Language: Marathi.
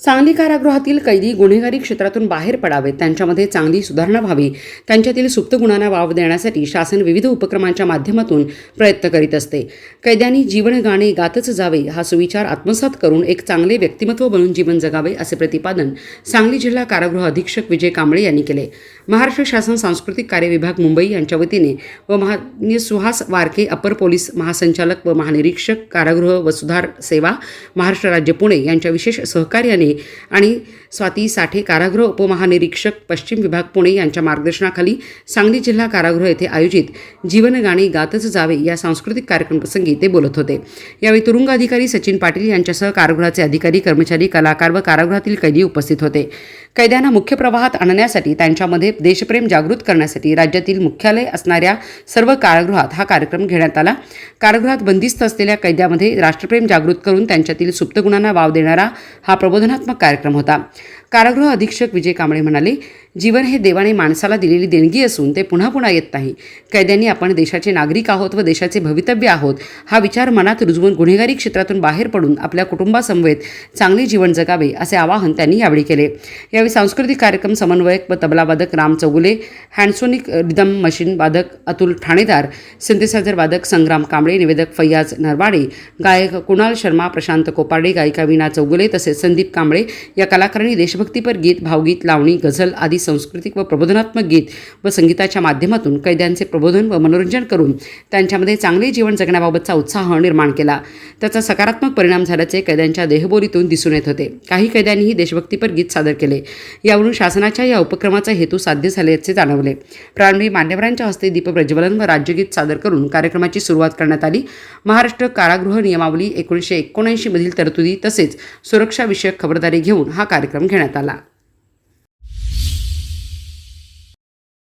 सांगली कारागृहातील कैदी गुन्हेगारी क्षेत्रातून बाहेर पडावेत. त्यांच्यामध्ये चांगली सुधारणा व्हावी. त्यांच्यातील सुप्त गुणांना वाव देण्यासाठी शासन विविध उपक्रमांच्या माध्यमातून प्रयत्न करीत असते. कैद्यांनी जीवन गाणे गातच जावे हा सुविचार आत्मसात करून एक चांगले व्यक्तिमत्व बनून जीवन जगावे असे प्रतिपादन सांगली जिल्हा कारागृह अधीक्षक विजय कांबळे यांनी केले. महाराष्ट्र शासन सांस्कृतिक कार्य विभाग मुंबई यांच्या वतीने व महान्य सुहास वारके अपर पोलीस महासंचालक व महानिरीक्षक कारागृह व सुधार सेवा महाराष्ट्र राज्य पुणे यांच्या विशेष सहकार्याने आणि स्वाती साठे कारागृह उपमहानिरीक्षक पश्चिम विभाग पुणे यांच्या मार्गदर्शनाखाली सांगली जिल्हा कारागृह येथे आयोजित जीवनगाणी गातच जावे या सांस्कृतिक कार्यक्रमप्रसंगी ते बोलत होते. यावेळी तुरुंग अधिकारी सचिन पाटील यांच्यासह कारागृहाचे अधिकारी कर्मचारी कलाकार व कारागृहातील कैदी उपस्थित होते. कैद्यांना मुख्य प्रवाहात आणण्यासाठी त्यांच्यामध्ये देशप्रेम जागृत करण्यासाठी राज्यातील मुख्यालय असणाऱ्या सर्व कारागृहात हा कार्यक्रम घेण्यात आला. कारागृहात बंदिस्त असलेल्या कैद्यामध्ये राष्ट्रप्रेम जागृत करून त्यांच्यातील सुप्त गुणांना वाव देणारा हा प्रबोधनात्मक कार्यक्रम होता. कारागृह अधीक्षक विजय कांबळे म्हणाले जीवन हे देवाने माणसाला दिलेली देणगी असून ते पुन्हा पुन्हा येत नाही. कैद्यांनी आपण देशाचे नागरिक आहोत व देशाचे भवितव्य आहोत हा विचार मनात रुजवून गुन्हेगारी क्षेत्रातून बाहेर पडून आपल्या कुटुंबासमवेत चांगले जीवन जगावे असे आवाहन त्यांनी यावेळी केले. यावेळी सांस्कृतिक कार्यक्रम समन्वयक व तबलावादक Ram Chougule Handsonic rhythm machine वादक अतुल ठाणेदार सिंथेसायझर वादक संग्राम कांबळे निवेदक फैयाज नरवाडे गायक कुणाल शर्मा प्रशांत कोपाडे गायिका विना चौगुले तसेच संदीप कांबळे या कलाकारांनी देशभक्त देशभक्तीपर गीत भावगीत लावणी गझल आदी सांस्कृतिक व प्रबोधनात्मक गीत व संगीताच्या माध्यमातून कैद्यांचे प्रबोधन व मनोरंजन करून त्यांच्यामध्ये चांगले जीवन जगण्याबाबतचा उत्साह निर्माण केला. त्याचा सकारात्मक परिणाम झाल्याचे कैद्यांच्या देहबोलीतून दिसून येत होते. काही कैद्यांनीही देशभक्तीपर गीत सादर केले. यावरून शासनाच्या या उपक्रमाचा हेतू साध्य झाल्याचे जाणवले. प्रारंभी मान्यवरांच्या हस्ते दीपप्रज्वलन व राज्यगीत सादर करून कार्यक्रमाची सुरुवात करण्यात आली. महाराष्ट्र कारागृह नियमावली एकोणीसशे एकोणऐंशी मधील तरतुदी तसेच सुरक्षाविषयक खबरदारी घेऊन हा कार्यक्रम घेण्यात आला